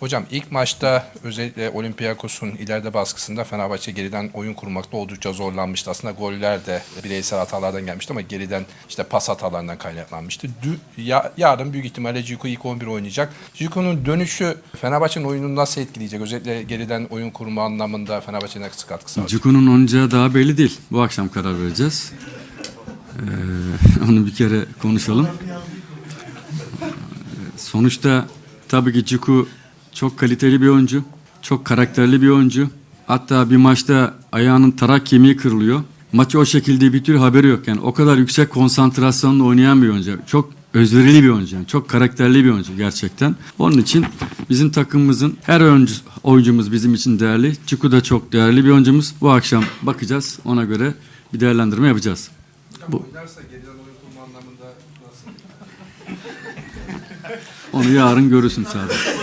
Hocam ilk maçta özellikle Olympiakos'un ileride baskısında Fenerbahçe geriden oyun kurmakta oldukça zorlanmıştı. Aslında goller de bireysel hatalardan gelmişti ama geriden işte pas hatalarından kaynaklanmıştı. Dü- ya- yarın büyük ihtimalle Ciku ilk 11 oynayacak. Ciku'nun dönüşü Fenerbahçe'nin oyununu nasıl etkileyecek? Özellikle geriden oyun kurma anlamında Fenerbahçe'nin nasıl katkı sağlayacak? Cuku'nun oynayacağı daha belli değil. Bu akşam karar vereceğiz. Ee, onu bir kere konuşalım. Ee, Sonuçta tabii ki Cuku çok kaliteli bir oyuncu. Çok karakterli bir oyuncu. Hatta bir maçta ayağının tarak kemiği kırılıyor. Maçı o şekilde bitiriyor haberi yok. Yani o kadar yüksek konsantrasyonla oynayan bir oyuncu. Çok özverili bir oyuncu. Yani çok karakterli bir oyuncu gerçekten. Onun için bizim takımımızın her oyuncu, oyuncumuz bizim için değerli. Çuku da çok değerli bir oyuncumuz. Bu akşam bakacağız. Ona göre bir değerlendirme yapacağız. Bu, onu yarın görürsün sadece.